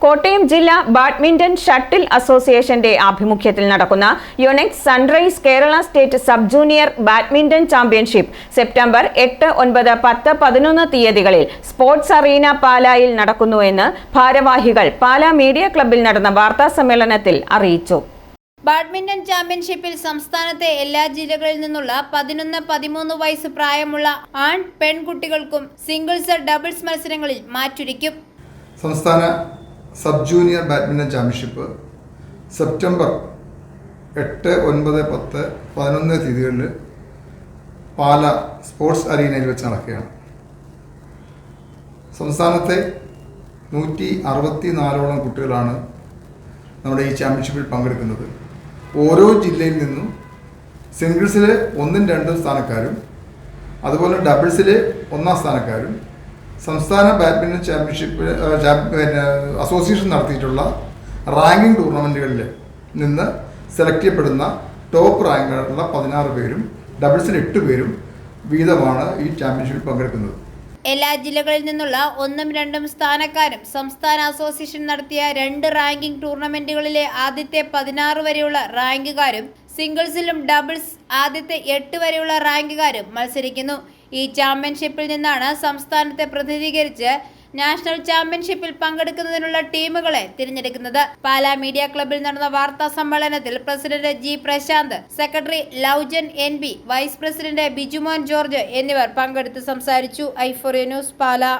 കോട്ടയം ജില്ലാ badminton shuttle അസോസിയേഷന്റെ ആഭിമുഖ്യത്തിൽ നടക്കുന്ന Yonex sunrise Kerala state sub junior badminton championship September എട്ട് ഒൻപത് പത്ത് പതിനൊന്ന് തീയതികളിൽ സ്പോർട്സ് അറീന പാലായിൽ നടക്കുന്നുവെന്ന് ഭാരവാഹികൾ പാലാ മീഡിയ ക്ലബിൽ നടന്ന വാർത്താ സമ്മേളനത്തിൽ അറിയിച്ചു. ബാഡ്മിന്റൺ ചാമ്പ്യൻഷിപ്പിൽ സംസ്ഥാനത്തെ എല്ലാ ജില്ലകളിൽ നിന്നുള്ള പതിനൊന്ന് പതിമൂന്ന് വയസ്സ് പ്രായമുള്ള ആൺ പെൺകുട്ടികൾക്കും സിംഗിൾസ് ഡബിൾസ് മത്സരങ്ങളിൽ മാറ്റുരയ്ക്കും സംസ്ഥാന sub junior badminton championship September എട്ട് ഒൻപത് പത്ത് പതിനൊന്ന് തീയതികളിൽ പാല സ്പോർട്സ് അറീനയിൽ വെച്ച് നടക്കുകയാണ്. സംസ്ഥാനത്തെ നൂറ്റി അറുപത്തി നാലോളം കുട്ടികളാണ് നമ്മുടെ ഈ ചാമ്പ്യൻഷിപ്പിൽ പങ്കെടുക്കുന്നത്. ഓരോ ജില്ലയിൽ നിന്നും സിംഗിൾസിൽ ഒന്നും രണ്ടും സ്ഥാനക്കാരും അതുപോലെ ഡബിൾസിൽ ഒന്നാം സ്ഥാനക്കാരും സംസ്ഥാന ബാഡ്മിന്റൺ ചാമ്പ്യൻഷിപ്പ് പിന്നെ അസോസിയേഷൻ നടത്തിയിട്ടുള്ള റാങ്കിംഗ് ടൂർണമെന്റുകളിൽ നിന്ന് സെലക്ട് ചെയ്യപ്പെടുന്ന ടോപ്പ് റാങ്കുള്ള പതിനാറ് പേരും ഡബിൾസിൽ എട്ട് പേരും വീതമാണ് ഈ ചാമ്പ്യൻഷിപ്പിൽ പങ്കെടുക്കുന്നത്. എല്ലാ ജില്ലകളിൽ നിന്നുള്ള ഒന്നും രണ്ടും സ്ഥാനക്കാരും സംസ്ഥാന അസോസിയേഷൻ നടത്തിയ രണ്ട് റാങ്കിംഗ് ടൂർണമെന്റുകളിലെ ആദ്യത്തെ പതിനാറ് വരെയുള്ള റാങ്കുകാരും സിംഗിൾസിലും ഡബിൾസ് ആദ്യത്തെ എട്ട് വരെയുള്ള റാങ്കുകാരും മത്സരിക്കുന്നു. ഈ ചാമ്പ്യൻഷിപ്പിൽ നിന്നാണ് സംസ്ഥാനത്തെ പ്രതിനിധീകരിച്ച് നാഷണൽ ചാമ്പ്യൻഷിപ്പിൽ പങ്കെടുക്കുന്നതിനുള്ള ടീമുകളെ തിരഞ്ഞെടുക്കുന്നത്. പാലാ മീഡിയ ക്ലബിൽ നടന്ന വാർത്താ സമ്മേളനത്തിൽ president G Prashant secretary Laujan N B vice president Bijumon George എന്നിവർ പങ്കെടുത്ത് സംസാരിച്ചു. Euphoria news Pala.